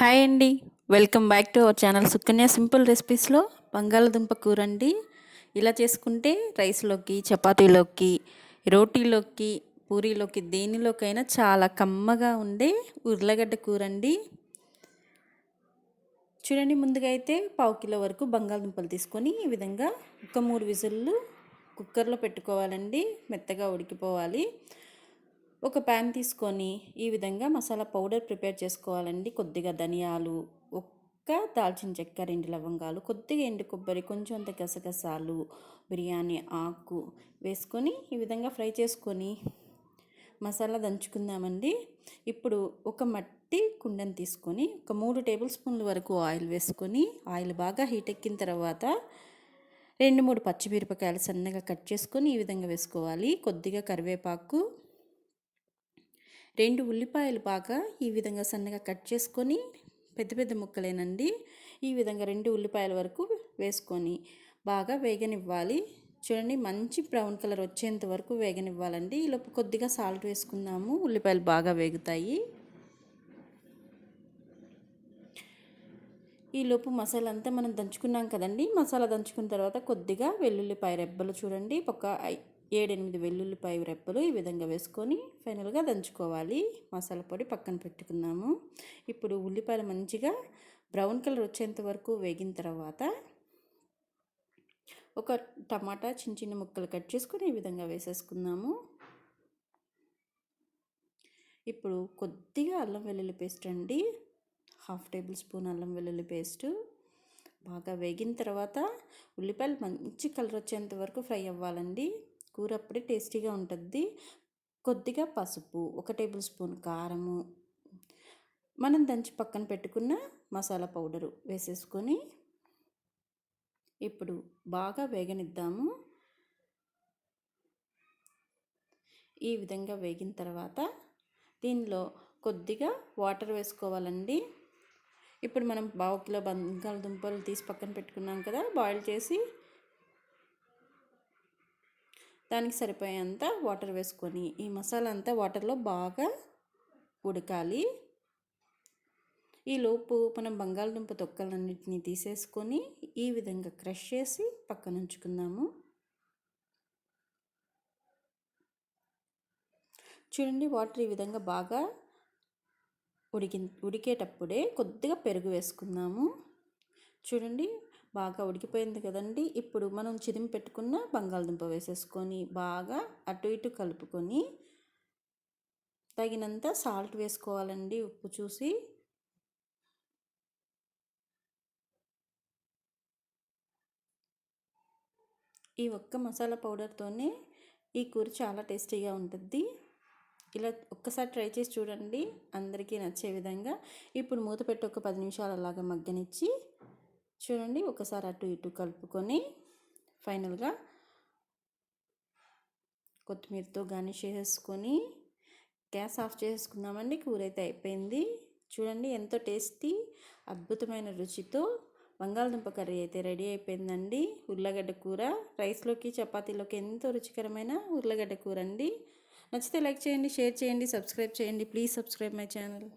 Hi అండి. Welcome back to our channel Sukanya simple రెసిపీస్లో బంగాళదుంప కూర అండి ఇలా చేసుకుంటే రైస్లోకి చపాతీలోకి రోటీలోకి పూరీలోకి దేనిలోకైనా చాలా కమ్మగా ఉండే ఉర్లగడ్డ కూర అండి చూడండి ముందుగా అయితే పావు కిలో వరకు బంగాళదుంపలు తీసుకొని ఈ విధంగా ఒక మూడు విజిల్లు కుక్కర్లో పెట్టుకోవాలండి. మెత్తగా ఉడికిపోవాలి. ఒక ప్యాన్ తీసుకొని ఈ విధంగా మసాలా పౌడర్ ప్రిపేర్ చేసుకోవాలండి. కొద్దిగా ధనియాలు ఒక్క దాల్చిన చెక్క రెండు లవంగాలు కొద్దిగా ఎండు కొబ్బరి కొంచెం అంత గసగసాలు బిర్యానీ ఆకు వేసుకొని ఈ విధంగా ఫ్రై చేసుకొని మసాలా దంచుకుందామండి. ఇప్పుడు ఒక మట్టి కుండను తీసుకొని ఒక మూడు టేబుల్ స్పూన్ల వరకు ఆయిల్ వేసుకొని ఆయిల్ బాగా హీట్ ఎక్కిన తర్వాత రెండు మూడు పచ్చిమిరపకాయలు సన్నగా కట్ చేసుకొని ఈ విధంగా వేసుకోవాలి. కొద్దిగా కరివేపాకు రెండు ఉల్లిపాయలు బాగా ఈ విధంగా సన్నగా కట్ చేసుకొని పెద్ద పెద్ద ముక్కలేనండి. ఈ విధంగా రెండు ఉల్లిపాయల వరకు వేసుకొని బాగా వేగనివ్వాలి. చూడండి మంచి బ్రౌన్ కలర్ వచ్చేంత వరకు వేగనివ్వాలండి. ఈలోపు కొద్దిగా సాల్ట్ వేసుకుందాము. ఉల్లిపాయలు బాగా వేగుతాయి. ఈలోపు మసాలా అంతా మనం దంచుకున్నాం కదండి. మసాలా దంచుకున్న తర్వాత కొద్దిగా వెల్లుల్లిపాయ రెబ్బలు చూడండి. ఒక ఏడెనిమిది వెల్లుల్లిపాయ రెప్పలు ఈ విధంగా వేసుకొని ఫైనల్గా దంచుకోవాలి. మసాలా పొడి పక్కన పెట్టుకున్నాము. ఇప్పుడు ఉల్లిపాయలు మంచిగా బ్రౌన్ కలర్ వచ్చేంత వరకు వేగిన తర్వాత ఒక టమాటా చిన్న చిన్న ముక్కలు కట్ చేసుకొని ఈ విధంగా వేసేసుకున్నాము. ఇప్పుడు కొద్దిగా అల్లం వెల్లుల్లి పేస్ట్ అండి. హాఫ్ టేబుల్ స్పూన్ అల్లం వెల్లుల్లి పేస్టు. బాగా వేగిన తర్వాత ఉల్లిపాయలు మంచి కలర్ వచ్చేంత వరకు ఫ్రై అవ్వాలండి. కూర అప్పుడే టేస్టీగా ఉంటుంది కొద్దిగా పసుపు ఒక టేబుల్ స్పూన్ కారము మనం దంచి పక్కన పెట్టుకున్న మసాలా పౌడరు వేసేసుకొని ఇప్పుడు బాగా వేగనిద్దాము. ఈ విధంగా వేగిన తర్వాత దీనిలో కొద్దిగా వాటర్ వేసుకోవాలండి. ఇప్పుడు మనం బావు కిలో బంగాళదుంపలు తీసి పక్కన పెట్టుకున్నాం కదా బాయిల్ చేసి దానికి సరిపోయేంత వాటర్ వేసుకొని ఈ మసాలా అంతా వాటర్లో బాగా ఉడకాలి. ఈలోపు మనం బంగాళదుంప తొక్కలన్నింటినీ తీసేసుకొని ఈ విధంగా క్రష్ చేసి పక్కన ఉంచుకుందాము. చూడండి వాటర్ ఈ విధంగా బాగా ఉడికి ఉడికేటప్పుడే కొద్దిగా పెరుగు వేసుకుందాము. చూడండి బాగా ఉడికిపోయింది కదండి. ఇప్పుడు మనం చిదిమి పెట్టుకున్న బంగాళదుంప వేసేసుకొని బాగా అటు ఇటు కలుపుకొని తగినంత సాల్ట్ వేసుకోవాలండి ఉప్పు చూసి. ఈ ఒక్క మసాలా పౌడర్తోనే ఈ కూర చాలా టేస్టీగా ఉంటుంది ఇలా ఒక్కసారి ట్రై చేసి చూడండి. అందరికీ నచ్చే విధంగా. ఇప్పుడు మూత పెట్టి ఒక పది నిమిషాలు అలాగా మగ్గనిచ్చి చూడండి ఒకసారి అటు ఇటు కలుపుకొని ఫైనల్గా కొత్తిమీరతో గార్నిష్ చేసేసుకొని గ్యాస్ ఆఫ్ చేసుకున్నామండి కూర అయితే అయిపోయింది. చూడండి ఎంతో టేస్టీ అద్భుతమైన రుచితో బంగాళదుంప కర్రీ అయితే రెడీ అయిపోయిందండి. ఉర్లగడ్డ కూర రైస్లోకి చపాతీలోకి ఎంతో రుచికరమైన ఉర్లగడ్డ కూర అండి. నచ్చితే లైక్ చేయండి షేర్ చేయండి సబ్స్క్రైబ్ చేయండి. Please subscribe my channel.